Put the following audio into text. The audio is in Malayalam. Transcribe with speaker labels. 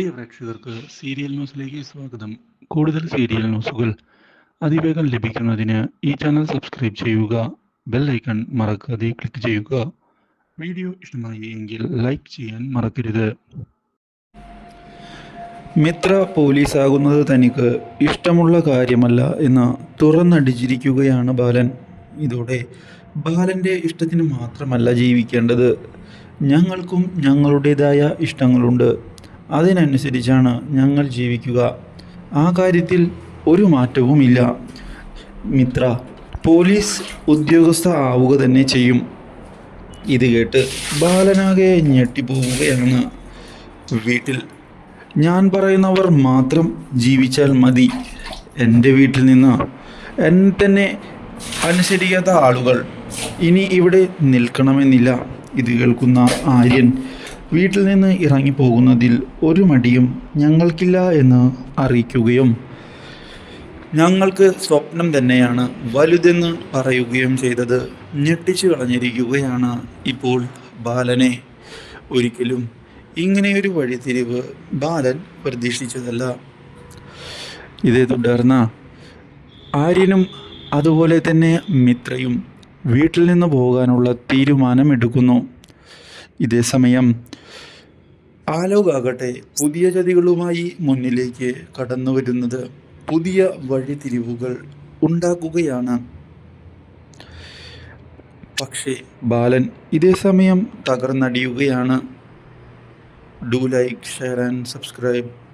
Speaker 1: പ്രിയ പ്രേക്ഷകർക്ക് സീരിയൽ ന്യൂസിലേക്ക് സ്വാഗതം. കൂടുതൽ സീരിയൽ ന്യൂസുകൾ അതിവേഗം ലഭിക്കുന്നതിന് ഈ ചാനൽ സബ്സ്ക്രൈബ് ചെയ്യുക ബെൽ ഐക്കൺ മറക്കാതെ ക്ലിക്ക് ചെയ്യുക. വീഡിയോ ഇഷ്ടമായി എങ്കിൽ ലൈക്ക് ചെയ്യാൻ മറക്കരുത്.
Speaker 2: മിത്ര പോലീസാകുന്നത് തനിക്ക് ഇഷ്ടമുള്ള കാര്യമല്ല എന്ന് തുറന്നടിച്ചിരിക്കുകയാണ് ബാലൻ. ഇതോടെ ബാലന്റെ ഇഷ്ടത്തിന് മാത്രമല്ല ജീവിക്കേണ്ടത്. ഞങ്ങൾക്കും ഞങ്ങളുടേതായ ഇഷ്ടങ്ങളുണ്ട്. അതിനനുസരിച്ചാണ് ഞങ്ങൾ ജീവിക്കുക. ആ കാര്യത്തിൽ ഒരു മാറ്റവുമില്ല. മിത്ര പോലീസ് ഉദ്യോഗസ്ഥ ആവുക തന്നെ ചെയ്യും. ഇത് കേട്ട് ബാലനാകെ ഞെട്ടിപ്പോവുകയാണ്. വീട്ടിൽ ഞാൻ പറയുന്നവർ മാത്രം ജീവിച്ചാൽ മതി. എന്റെ വീട്ടിൽ നിന്ന് എന്നെ തന്നെ അനുസരിക്കാത്ത ആളുകൾ ഇനി ഇവിടെ നിൽക്കണമെന്നില്ല. ഇത് കേൾക്കുന്ന ആര്യൻ വീട്ടിൽ നിന്ന് ഇറങ്ങിപ്പോകുന്നതിൽ ഒരു മടിയും ഞങ്ങൾക്കില്ല എന്ന് അറിയിക്കുകയും ഞങ്ങൾക്ക് സ്വപ്നം തന്നെയാണ് വലുതെന്ന് പറയുകയും ചെയ്തത്. ഞെട്ടിച്ചു കളഞ്ഞിരിക്കുകയാണ് ഇപ്പോൾ ബാലനെ. ഒരിക്കലും ഇങ്ങനെയൊരു വഴിതിരിവ് ബാലൻ പ്രതീക്ഷിച്ചതല്ല. ഇതേ തുടർന്ന് ആര്യനും അതുപോലെ തന്നെ മിത്രയും വീട്ടിൽ നിന്ന് പോകാനുള്ള തീരുമാനമെടുക്കുന്നു. ഇതേ സമയം ആലോകാകട്ടെ പുതിയ ചതികളുമായി മുന്നിലേക്ക് കടന്നു വരുന്നത് പുതിയ വഴിതിരിവുകൾ ഉണ്ടാക്കുകയാണ്. പക്ഷേ ബാലൻ ഇതേ സമയം തകർന്നടിയുകയാണ്. Do like share and subscribe.